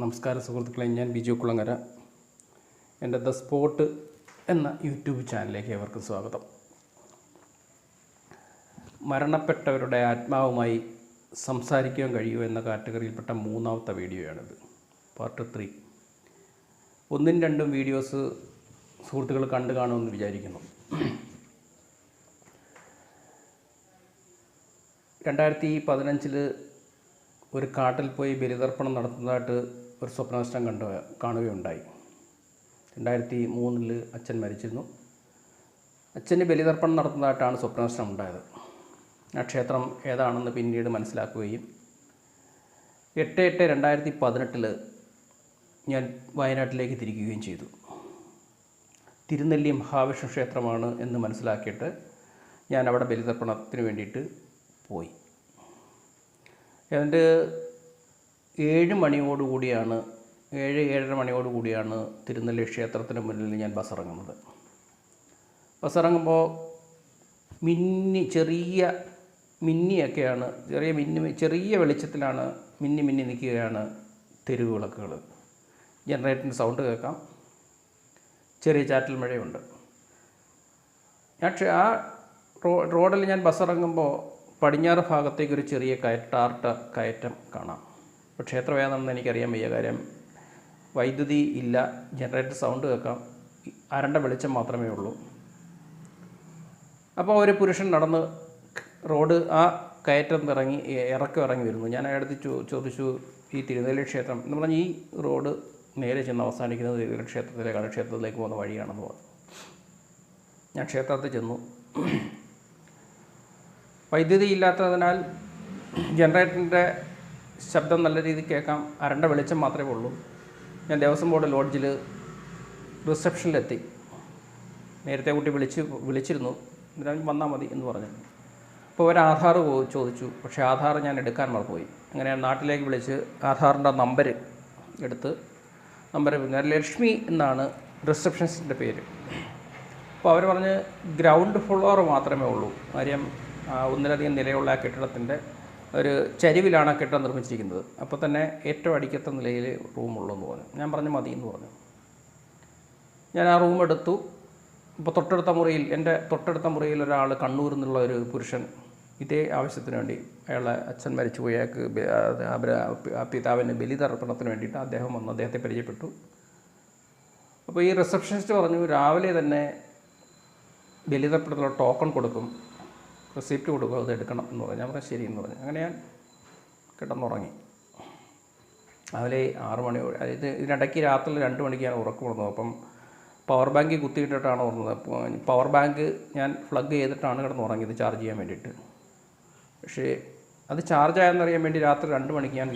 നമസ്കാരം സുഹൃത്തുക്കളെ ഞാൻ ബിജു കുളങ്ങര. എന്റെ ദ സ്പോട്ട് എന്ന യൂട്യൂബ് ചാനലിലേക്ക് ഏവർക്കും സ്വാഗതം. മരണപ്പെട്ടവരുടെ ആത്മാവുമായി സംസാരിക്കാൻ കഴിയുമോ എന്ന കാറ്റഗറിയിൽപ്പെട്ട മൂന്നാമത്തെ വീഡിയോയാണിത്. Part three. ഒന്നും രണ്ടും വീഡിയോസ് സുഹൃത്തുക്കൾ കണ്ടു കാണുമെന്ന് വിചാരിക്കുന്നു. രണ്ടായിരത്തി പതിനഞ്ചിൽ ഒരു കാട്ടിൽ പോയി ബലിതർപ്പണം നടത്തുന്നതായിട്ട് ഒരു സ്വപ്നനഷ്ടം കണ്ട കാണുകയുണ്ടായി. രണ്ടായിരത്തി മൂന്നിൽ അച്ഛൻ മരിച്ചിരുന്നു. അച്ഛന്റെ ബലിതർപ്പണം നടത്തുന്നതായിട്ടാണ് സ്വപ്നനഷ്ടം ഉണ്ടായത്. ആ ക്ഷേത്രം ഏതാണെന്ന് പിന്നീട് മനസ്സിലാക്കുകയും എട്ട് എട്ട് രണ്ടായിരത്തി പതിനെട്ടിൽ ഞാൻ വയനാട്ടിലേക്ക് തിരിക്കുകയും ചെയ്തു. തിരുനെല്ലി മഹാവിഷ്ണു ക്ഷേത്രമാണ് എന്ന് മനസ്സിലാക്കിയിട്ട് ഞാൻ അവിടെ ബലിതർപ്പണത്തിന് വേണ്ടിയിട്ട് പോയി. ഏതാണ്ട് ഏഴ് മണിയോടുകൂടിയാണ് ഏഴ് ഏഴര മണിയോടുകൂടിയാണ് തിരുനെല്ലി ക്ഷേത്രത്തിന് മുന്നിൽ ഞാൻ ബസ്സിറങ്ങുന്നത്. ബസ്സിറങ്ങുമ്പോൾ മിന്നി ചെറിയ മിന്നിയൊക്കെയാണ് ചെറിയ മിന്നി ചെറിയ വെളിച്ചത്തിലാണ് മിന്നി മിന്നി നിൽക്കുകയാണ് തെരുവ് വിളക്കുകൾ ജനറേറ്ററിന്റെ സൗണ്ട് കേൾക്കാം. ചെറിയ ചാറ്റൽ മഴയുണ്ട്. ഞാൻ ആ റോഡിൽ ഞാൻ ബസ്സിറങ്ങുമ്പോൾ പടിഞ്ഞാറ് ഭാഗത്തേക്കൊരു ചെറിയ കയറ്റാർട്ട കയറ്റം കാണാം. അപ്പോൾ ക്ഷേത്രം ഏതാണെന്ന് എനിക്കറിയാൻ വയ്യ. കാര്യം വൈദ്യുതി ഇല്ല ജനറേറ്റർ സൗണ്ട് കേൾക്കാം. അരണ്ട വെളിച്ചം മാത്രമേ ഉള്ളൂ. അപ്പോൾ ഒരു പുരുഷൻ നടന്ന് റോഡ് ആ കയറ്റം ഇറങ്ങി ഇറക്കം ഇറങ്ങി വരുന്നു. ഞാൻ അയാളടുത്ത് ചോദിച്ചു ഈ തിരുനെല്ലി ക്ഷേത്രം എന്ന് പറഞ്ഞാൽ ഈ റോഡ് നേരെ ചെന്ന് അവസാനിക്കുന്നത് തിരുനെല്ലി ക്ഷേത്രത്തിലേക്കാണ് ക്ഷേത്രത്തിലേക്ക് പോകുന്ന വഴിയാണെന്ന് പറഞ്ഞു. ഞാൻ ക്ഷേത്രത്തിൽ ചെന്നു. വൈദ്യുതി ഇല്ലാത്തതിനാൽ ജനറേറ്ററിന്റെ ശബ്ദം നല്ല രീതിയിൽ കേൾക്കാം. അരണ്ട വെളിച്ചം മാത്രമേ ഉള്ളൂ. ഞാൻ ദേവസ്വം ബോർഡ് ലോഡ്ജിൽ റിസപ്ഷനിലെത്തി. നേരത്തെ കുട്ടി വിളിച്ച് വിളിച്ചിരുന്നു. എന്നിട്ട് വന്നാൽ മതി എന്ന് പറഞ്ഞു. അപ്പോൾ ഒരു ആധാർ ചോദിച്ചു. പക്ഷേ ആധാർ ഞാൻ എടുക്കാൻ മറന്നുപോയി അങ്ങനെ നാട്ടിലേക്ക് വിളിച്ച് ആധാറിന്റെ നമ്പർ എടുത്ത് നമ്പർ ലക്ഷ്മി എന്നാണ് റിസപ്ഷനിസ്റ്റിന്റെ പേര്. അപ്പോൾ അവർ പറഞ്ഞ് ഗ്രൗണ്ട് ഫ്ലോർ മാത്രമേ ഉള്ളൂ. കാര്യം ഒന്നിലധികം നിലയുള്ള ആ കെട്ടിടത്തിന്റെ ഒരു ചരിവിലാണ് കെട്ടിടം നിർമ്മിച്ചിരിക്കുന്നത്. അപ്പോൾ തന്നെ ഏറ്റവും അടിക്കത്ത നിലയിൽ റൂമുള്ളൂ പറഞ്ഞു. ഞാൻ പറഞ്ഞു മതി എന്ന് പറഞ്ഞു. ഞാൻ ആ റൂം എടുത്തു. ഇപ്പോൾ തൊട്ടടുത്ത മുറിയിൽ എന്റെ തൊട്ടടുത്ത മുറിയിൽ ഒരാൾ കണ്ണൂരിൽ നിന്നുള്ള ഒരു പുരുഷൻ ഇതേ ആവശ്യത്തിന് വേണ്ടി അയാളെ അച്ഛൻ മരിച്ചുപോയി അയാൾക്ക് പിതാവിന്റെ അത് അവരെ ആ പിതാവിന് ബലിതർപ്പണത്തിന് വേണ്ടിയിട്ട് അദ്ദേഹം വന്ന് അദ്ദേഹത്തെ പരിചയപ്പെട്ടു. അപ്പോൾ ഈ റിസപ്ഷനിസ്റ്റ് പറഞ്ഞു രാവിലെ തന്നെ ബലിതർപ്പണത്തിലുള്ള ടോക്കൺ കൊടുക്കും. റെസിപ്റ്റ് കൊടുക്കുക അത് എടുക്കണം എന്ന് പറഞ്ഞു. ഞാൻ ശരി എന്ന് പറഞ്ഞു. അങ്ങനെ ഞാൻ കിടന്നുറങ്ങി. രാവിലെ ആറ് മണി അതായത് ഇതിനിടയ്ക്ക് രാത്രി രണ്ട് ഞാൻ ഉറക്കം വന്നു അപ്പം പവർ ബാങ്ക് കുത്തിയിട്ടിട്ടാണ് ഉറങ്ങുന്നത് പവർ ബാങ്ക് ഞാൻ പ്ലഗ് ചെയ്തിട്ടാണ് കിടന്നുറങ്ങിയത് ചാർജ് ചെയ്യാൻ വേണ്ടിയിട്ട്. പക്ഷേ അത് ചാർജ് ആയെന്നറിയാൻ വേണ്ടി രാത്രി രണ്ട് മണിക്ക് ഞാൻ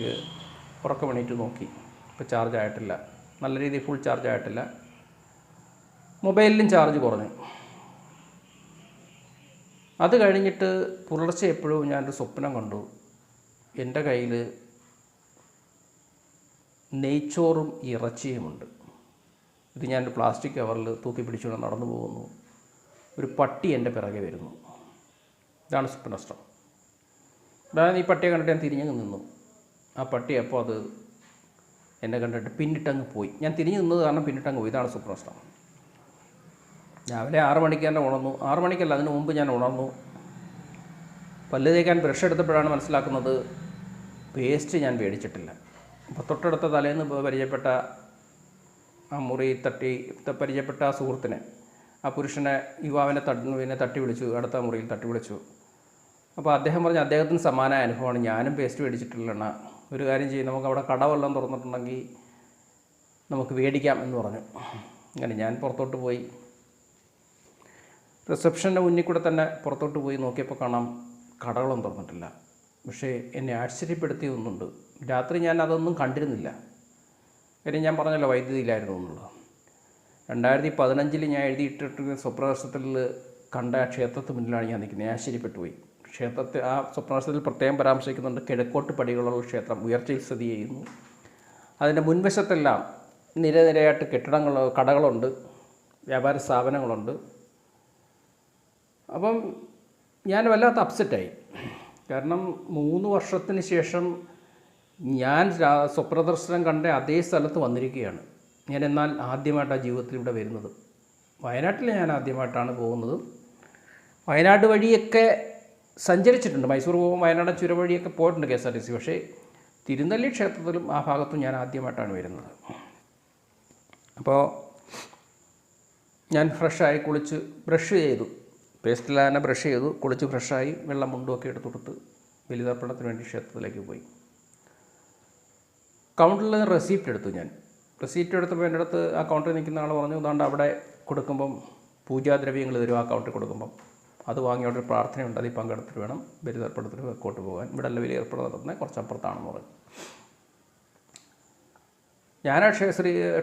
ഉറക്കം എണീറ്റ് നോക്കി. ഇപ്പോൾ ചാർജ് ആയിട്ടില്ല. നല്ല രീതിയിൽ ഫുൾ ചാർജ് ആയിട്ടില്ല. മൊബൈലിലും ചാർജ് കുറഞ്ഞു. അത് കഴിഞ്ഞിട്ട് പുലർച്ചെ എപ്പോഴും ഞാനൊരു സ്വപ്നം കണ്ടു. എന്റെ കയ്യിൽ നെയ്ച്ചോറും ഇറച്ചിയുമുണ്ട്. ഇത് ഞാൻ പ്ലാസ്റ്റിക് കവറിൽ തൂക്കി പിടിച്ചുകൊണ്ട് നടന്നു പോകുന്നു. ഒരു പട്ടി എന്റെ പിറകെ വരുന്നു. ഇതാണ് സ്വപ്നഷ്ടം അതായത് ഈ പട്ടിയെ കണ്ടിട്ട് ഞാൻ തിരിഞ്ഞു നിന്നു. ആ പട്ടി അപ്പോൾ അത് എന്നെ കണ്ടിട്ട് പിന്നിട്ടങ്ങ് പോയി. ഞാൻ തിരിഞ്ഞു നിന്നത് കാരണം പിന്നിട്ടങ്ങ് പോയി. ഇതാണ് സ്വപ്നഷ്ടം രാവിലെ ആറ് മണിക്ക് തന്നെ ഉണർന്നു. ആറ് മണിക്കല്ല അതിന് മുമ്പ് ഞാൻ ഉണർന്നു. പല്ല് തേക്കാൻ ബ്രഷ് എടുത്തപ്പോഴാണ് മനസ്സിലാക്കുന്നത് പേസ്റ്റ് ഞാൻ മേടിച്ചിട്ടില്ല. അപ്പോൾ തൊട്ടടുത്ത തലേന്ന് പരിചയപ്പെട്ട ആ മുറി തട്ടി പരിചയപ്പെട്ട ആ സുഹൃത്തിനെ ആ പുരുഷനെ യുവാവിനെ തട്ടി പിന്നെ തട്ടി വിളിച്ചു അടുത്ത മുറിയിൽ തട്ടി വിളിച്ചു. അപ്പോൾ അദ്ദേഹം പറഞ്ഞ അദ്ദേഹത്തിന് സമാനമായ അനുഭവമാണ്. ഞാനും പേസ്റ്റ് മേടിച്ചിട്ടില്ലണ്ണ ഒരു കാര്യം ചെയ്യും നമുക്ക് അവിടെ കടവെല്ലാം തുറന്നിട്ടുണ്ടെങ്കിൽ നമുക്ക് മേടിക്കാം എന്ന് പറഞ്ഞു. അങ്ങനെ ഞാൻ പുറത്തോട്ട് പോയി. റിസപ്ഷന്റെ മുന്നിൽ കൂടെ തന്നെ പുറത്തോട്ട് പോയി നോക്കിയപ്പോൾ കാണാം കടകളൊന്നും തുറന്നിട്ടില്ല. പക്ഷേ എന്നെ ആശ്ചര്യപ്പെടുത്തിയ ഒന്നുണ്ട് രാത്രി ഞാൻ അതൊന്നും കണ്ടിരുന്നില്ല. കാര്യം ഞാൻ പറഞ്ഞല്ലോ വൈദ്യുതി ഇല്ലായിരുന്നു എന്നുള്ളത്. രണ്ടായിരത്തി പതിനഞ്ചിൽ ഞാൻ എഴുതിയിട്ടിട്ട് സ്വപ്നദർശനത്തിൽ കണ്ട ക്ഷേത്രത്തിന് മുന്നിലാണ് ഞാൻ നിൽക്കുന്നത്. ആശ്ചര്യപ്പെട്ടു പോയി ക്ഷേത്രത്തെ ആ സ്വപ്നദർശനത്തിൽ പ്രത്യേകം പരാമർശിക്കുന്നുണ്ട്. കിഴക്കോട്ട് പടികളുള്ള ക്ഷേത്രം ഉയർച്ചയിൽ സ്ഥിതി ചെയ്യുന്നു. അതിന്റെ മുൻവശത്തെല്ലാം നിരനിരയായിട്ട് കെട്ടിടങ്ങൾ കടകളുണ്ട്. വ്യാപാര സ്ഥാപനങ്ങളുണ്ട്. അപ്പം ഞാൻ വല്ലാത്ത അപ്സെറ്റായി കാരണം മൂന്ന് വർഷത്തിന് ശേഷം ഞാൻ സ്വപ്രദർശനം കണ്ട അതേ സ്ഥലത്ത് വന്നിരിക്കുകയാണ്. ഞാൻ എന്നാൽ ആദ്യമായിട്ടാണ് ജീവിതത്തിൽ ഇവിടെ വരുന്നത്. വയനാട്ടിൽ ഞാൻ ആദ്യമായിട്ടാണ് പോകുന്നത്. വയനാട് വഴിയൊക്കെ സഞ്ചരിച്ചിട്ടുണ്ട്. മൈസൂർ പോകുമ്പോൾ വയനാട് ചുരം വഴിയൊക്കെ പോയിട്ടുണ്ട് K S R T C. പക്ഷേ തിരുനെല്ലി ക്ഷേത്രത്തിലും ആ ഭാഗത്തും ഞാൻ ആദ്യമായിട്ടാണ് വരുന്നത്. അപ്പോൾ ഞാൻ ഫ്രഷായി കുളിച്ച് ബ്രഷ് ചെയ്തു. പേസ്റ്റിൽ തന്നെ ബ്രഷ് ചെയ്തു കുളിച്ച് ഫ്രഷായി വെള്ളം മുണ്ടുമൊക്കെ എടുത്തു കൊടുത്ത് ബലിതർപ്പണത്തിന് വേണ്ടി ക്ഷേത്രത്തിലേക്ക് പോയി. കൗണ്ടറിൽ റെസീപ്റ്റ് എടുത്തു ഞാൻ. റെസീപ്റ്റ് എടുത്തപ്പോൾ എന്റെ അടുത്ത് ആ കൗണ്ടറിൽ നിൽക്കുന്ന ആൾ പറഞ്ഞു അതുകൊണ്ട് അവിടെ കൊടുക്കുമ്പം പൂജാദ്രവ്യങ്ങൾ തരും ആ കൗണ്ടറിൽ കൊടുക്കുമ്പം. അത് വാങ്ങി അവിടെ ഒരു പ്രാർത്ഥനയുണ്ട് അതിൽ പങ്കെടുത്തിട്ട് വേണം ബലിതർപ്പണത്തിന് വെക്കോട്ട് പോകാൻ. ഇവിടെ അല്ല ഏർപ്പെടുന്നത് നടത്തുന്നത് കുറച്ച് അപ്പുറത്താണെന്ന് പറഞ്ഞു. ഞാൻ ആ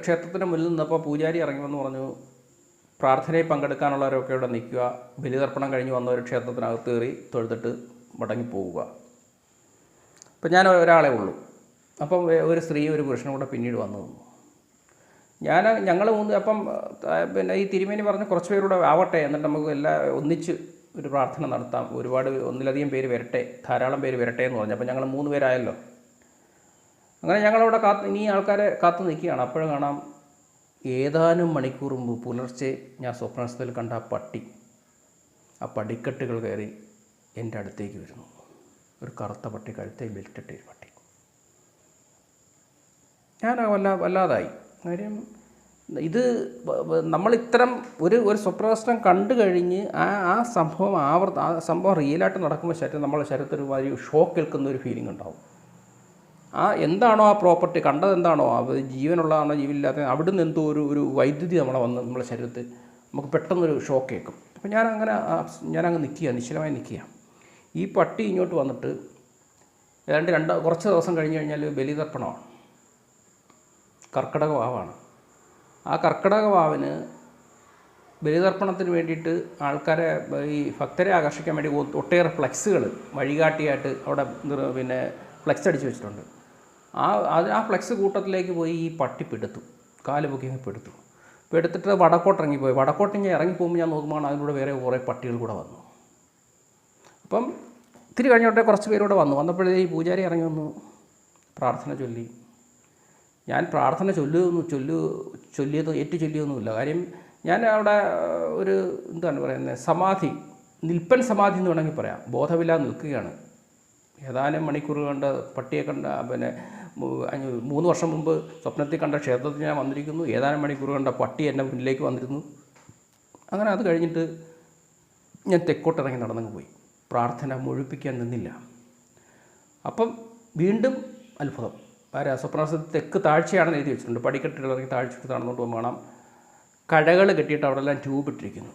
ക്ഷേത്രത്തിന്റെ മുന്നിൽ നിന്നപ്പോൾ പൂജാരി ഇറങ്ങി വന്ന് പറഞ്ഞു പ്രാർത്ഥനയിൽ പങ്കെടുക്കാനുള്ളവരൊക്കെ ഇവിടെ നിൽക്കുക. ബലിതർപ്പണം കഴിഞ്ഞ് വന്നവർ ക്ഷേത്രത്തിനകത്ത് കയറി തൊഴുതിട്ട് മടങ്ങി പോവുക അപ്പം ഞാൻ ഒരാളെ ഉള്ളൂ. അപ്പം ഒരു സ്ത്രീ ഒരു പുരുഷനും കൂടെ പിന്നീട് വന്നു നിന്നു. ഞാൻ ഞങ്ങൾ മൂന്ന് അപ്പം പിന്നെ ഈ തിരുമേനി പറഞ്ഞ് കുറച്ച് പേരൂടെ ആവട്ടെ എന്നിട്ട് നമുക്ക് എല്ലാ ഒന്നിച്ച് ഒരു പ്രാർത്ഥന നടത്താം. ഒരുപാട് ഒന്നിലധികം പേര് വരട്ടെ ധാരാളം പേര് വരട്ടെ എന്ന് പറഞ്ഞു. അപ്പം ഞങ്ങൾ മൂന്ന് പേരായല്ലോ. അങ്ങനെ ഞങ്ങളവിടെ കാത്ത് ഇനി ആൾക്കാരെ കാത്തു നിൽക്കുകയാണ്. അപ്പോഴും കാണാം ഏതാനും മണിക്കൂർ മുമ്പ് പുലർച്ചെ ഞാൻ സ്വപ്നസ്ഥയിൽ കണ്ട ആ പട്ടി ആ പടിക്കെട്ടുകൾ കയറി എന്റെ അടുത്തേക്ക് വരുന്നു. ഒരു കറുത്ത പട്ടി കഴുത്തേ ബെൽറ്റിട്ട ഒരു പട്ടി. ഞാൻ വല്ല വല്ലാതായി. കാര്യം ഇത് നമ്മൾ ഇത്തരം ഒരു ഒരു സ്വപ്രദർശനം കണ്ടു കഴിഞ്ഞ് ആ ആ സംഭവം ആവർത്ത ആ സംഭവം റിയലായിട്ട് നടക്കുമ്പോൾ ശരീരം നമ്മളെ ശരീരത്തിൽ ഒരു ഷോക്ക് കേൾക്കുന്ന ഒരു ഫീലിംഗ് ഉണ്ടാവും. ആ എന്താണോ ആ പ്രോപ്പർട്ടി കണ്ടത് എന്താണോ? അത് ജീവനുള്ളതാണോ ജീവനില്ലാത്ത അവിടുന്ന് എന്തോ ഒരു ഒരു വൈദ്യുതി നമ്മളെ വന്ന് നമ്മളെ ശരീരത്തിൽ നമുക്ക് പെട്ടെന്നൊരു ഷോക്ക് കേൾക്കും. അപ്പം ഞാൻ അങ്ങനെ ഞാനങ്ങ് നിൽക്കുക നിശ്ചലമായി നിൽക്കുക ഈ പട്ടി ഇങ്ങോട്ട് വന്നിട്ട് ഏതാണ്ട് രണ്ട് കുറച്ച് ദിവസം കഴിഞ്ഞ് കഴിഞ്ഞാൽ ബലിതർപ്പണമാണ്. കർക്കിടക വാവാണ്. ആ കർക്കിടക വാവിന് ബലിതർപ്പണത്തിന് വേണ്ടിയിട്ട് ആൾക്കാരെ ഈ ഭക്തരെ ആകർഷിക്കാൻ വേണ്ടി ഒട്ടേറെ ഫ്ലെക്സുകൾ വഴികാട്ടിയായിട്ട് അവിടെ പിന്നെ ഫ്ലെക്സ് അടിച്ച് വെച്ചിട്ടുണ്ട്. ആ ആ ഫ്ലെക്സ് കൂട്ടത്തിലേക്ക് പോയി ഈ പട്ടി പെടുത്തു. കാൽ പൊക്കി പെടുത്തു. പെടുത്തിട്ട് വടക്കോട്ട് ഇറങ്ങിപ്പോയി വടക്കോട്ട് ഇങ്ങനെ ഇറങ്ങി പോകുമ്പോൾ ഞാൻ നോക്കുമ്പോൾ അതിലൂടെ വേറെ കുറേ പട്ടികൾ കൂടെ വന്നു. അപ്പം ഇത്തിരി കഴിഞ്ഞോട്ടെ കുറച്ച് പേരൂടെ വന്നു. വന്നപ്പോഴേ ഈ പൂജാരി ഇറങ്ങി വന്നു. പ്രാർത്ഥന ചൊല്ലി. ഞാൻ പ്രാർത്ഥന ചൊല്ലുന്നു ചൊല്ലു ചൊല്ലിയത് ഏറ്റു ചൊല്ലിയൊന്നുമില്ല. കാര്യം ഞാൻ അവിടെ ഒരു എന്താണ് പറയുന്നത് സമാധി നിൽപ്പൻ സമാധി എന്ന് വേണമെങ്കിൽ പറയാം. ബോധമില്ലാതെ നിൽക്കുകയാണ്. ഏതാനും മണിക്കൂർ കണ്ട് പട്ടിയെ കണ്ട പിന്നെ മൂന്ന് വർഷം മുമ്പ് സ്വപ്നത്തിൽ കണ്ട ക്ഷേത്രത്തിൽ ഞാൻ വന്നിരിക്കുന്നു. ഏതാനും മണിക്കൂർ കണ്ട പട്ടി എന്റെ മുന്നിലേക്ക് വന്നിരുന്നു. അങ്ങനെ അത് കഴിഞ്ഞിട്ട് ഞാൻ തെക്കോട്ടിറങ്ങി നടന്നങ്ങ് പോയി. പ്രാർത്ഥന മുഴുപ്പിക്കാൻ നിന്നില്ല. അപ്പം വീണ്ടും അത്ഭുതം. ആ രാസപ്രാസത്തിൽ തെക്ക് താഴ്ചയാണെന്ന് എഴുതി വെച്ചിട്ടുണ്ട്. പടിക്കെട്ടിൽ താഴ്ചയിട്ട് താഴ്ച നടന്നുകൊണ്ട് പോകുമ്പോൾ കാണാം. കഴകൾ കെട്ടിയിട്ട് അവിടെ എല്ലാം ട്യൂബ് ഇട്ടിരിക്കുന്നു.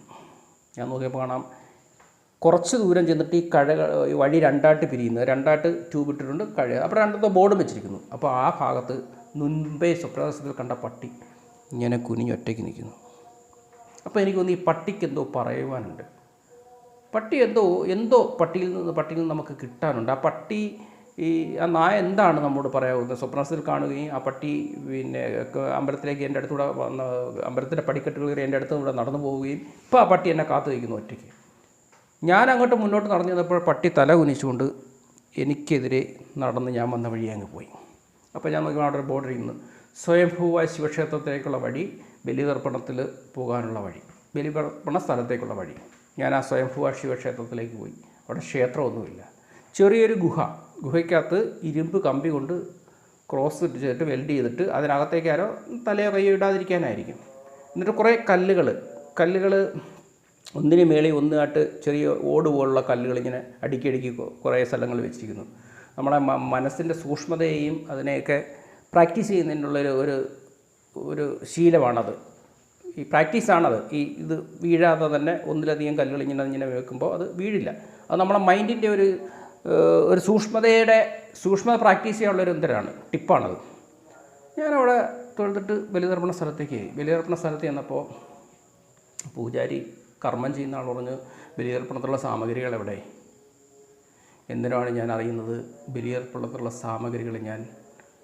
ഞാൻ നോക്കിയപ്പോൾ കാണാം കുറച്ച് ദൂരം ചെന്നിട്ട് ഈ കഴ വഴി രണ്ടായിട്ട് പിരിയുന്നത് രണ്ടായിട്ട് ട്യൂബ് ഇട്ടിട്ടുണ്ട് കഴ അപ്പോൾ രണ്ടത്തെ ബോർഡും വെച്ചിരിക്കുന്നു. അപ്പോൾ ആ ഭാഗത്ത് മുൻപേ സ്വപ്നാസത്തിൽ കണ്ട പട്ടി ഇങ്ങനെ കുനിഞ്ഞ് ഒറ്റയ്ക്ക് നിൽക്കുന്നു. അപ്പോൾ എനിക്ക് തോന്നുന്നു ഈ പട്ടിക്ക് എന്തോ പറയുവാനുണ്ട്. പട്ടി എന്തോ എന്തോ പട്ടിയിൽ നിന്ന് പട്ടിയിൽ നിന്ന് നമുക്ക് കിട്ടാനുണ്ട്. ആ പട്ടി ഈ ആ നായ എന്താണ് നമ്മോട് പറയാവുന്നത്? സ്വപ്നത്തിൽ കാണുകയും ആ പട്ടി പിന്നെ അമ്പലത്തിലേക്ക് എന്റെ അടുത്തൂടെ വന്ന് അമ്പലത്തിന്റെ പടിക്കെട്ടുകൾ എന്റെ അടുത്ത് ഇവിടെ നടന്നു പോവുകയും ഇപ്പോൾ ആ പട്ടി എന്നെ കാത്തു വയ്ക്കുന്നു ഒറ്റയ്ക്ക്. ഞാൻ അങ്ങോട്ട് മുന്നോട്ട് നടന്നു ചെന്നപ്പോൾ പട്ടി തല കുനിച്ചുകൊണ്ട് എനിക്കെതിരെ നടന്ന് ഞാൻ വന്ന വഴി അങ്ങ് പോയി. അപ്പോൾ ഞാൻ നോക്കി അവിടെ ഒരു ബോർഡർ ഇന്ന്. സ്വയംഭൂവ ശിവക്ഷേത്രത്തിലേക്കുള്ള വഴി ബലിതർപ്പണത്തിൽ പോകാനുള്ള വഴി ബലിതർപ്പണ സ്ഥലത്തേക്കുള്ള വഴി. ഞാൻ ആ സ്വയംഭൂവ ശിവക്ഷേത്രത്തിലേക്ക് പോയി. അവിടെ ക്ഷേത്രമൊന്നുമില്ല. ചെറിയൊരു ഗുഹ. ഗുഹയ്ക്കകത്ത് ഇരുമ്പ് കമ്പി കൊണ്ട് ക്രോസ് ചെയ്തിട്ട് വെൽഡ് ചെയ്തിട്ട് അതിനകത്തേക്ക് ആരോ തലയോ കൈയോ ഇടാതിരിക്കാനായിരിക്കും. എന്നിട്ട് കുറേ കല്ലുകൾ കല്ലുകൾ ഒന്നിന് മേളിൽ ഒന്നായിട്ട് ചെറിയ ഓട് പോലുള്ള കല്ലുകൾ ഇങ്ങനെ അടുക്കി അടുക്കി കുറേ സ്ഥലങ്ങൾ വെച്ചിരിക്കുന്നു. നമ്മുടെ മനസ്സിന്റെ സൂക്ഷ്മതയെയും അതിനെയൊക്കെ പ്രാക്ടീസ് ചെയ്യുന്നതിനുള്ളൊരു ഒരു ഒരു ശീലമാണത്. ഈ പ്രാക്ടീസാണത്. ഈ ഇത് വീഴാതെ തന്നെ ഒന്നിലധികം കല്ലുകൾ ഇങ്ങനെ ഇങ്ങനെ വെക്കുമ്പോൾ അത് വീഴില്ല. അത് നമ്മുടെ മൈൻഡിന്റെ ഒരു ഒരു സൂക്ഷ്മതയുടെ സൂക്ഷ്മത പ്രാക്ടീസ് ചെയ്യാനുള്ളൊരു എന്തരാണ്? ടിപ്പാണത്. ഞാനവിടെ തൊഴുതിട്ട് ബലിതർപ്പണ സ്ഥലത്തേക്ക്. ബലിതർപ്പണ സ്ഥലത്ത് ചെന്നപ്പോൾ പൂജാരി കർമ്മം ചെയ്യുന്ന ആൾ പറഞ്ഞ് ബലിയർപ്പണത്തിലുള്ള സാമഗ്രികൾ എവിടെ? എന്തിനാണ് ഞാൻ അറിയുന്നത് ബലിയർപ്പണത്തിലുള്ള സാമഗ്രികൾ ഞാൻ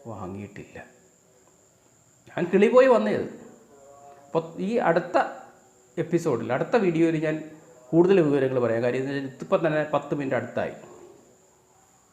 വാങ്ങിയിട്ടില്ല? ഞാൻ കിളി പോയി വന്നത്. അപ്പോൾ ഈ അടുത്ത എപ്പിസോഡിൽ അടുത്ത വീഡിയോയിൽ ഞാൻ കൂടുതൽ വിവരങ്ങൾ പറയാം. കാര്യം ഇതിപ്പം തന്നെ പത്ത് മിനിറ്റ് അടുത്തായി.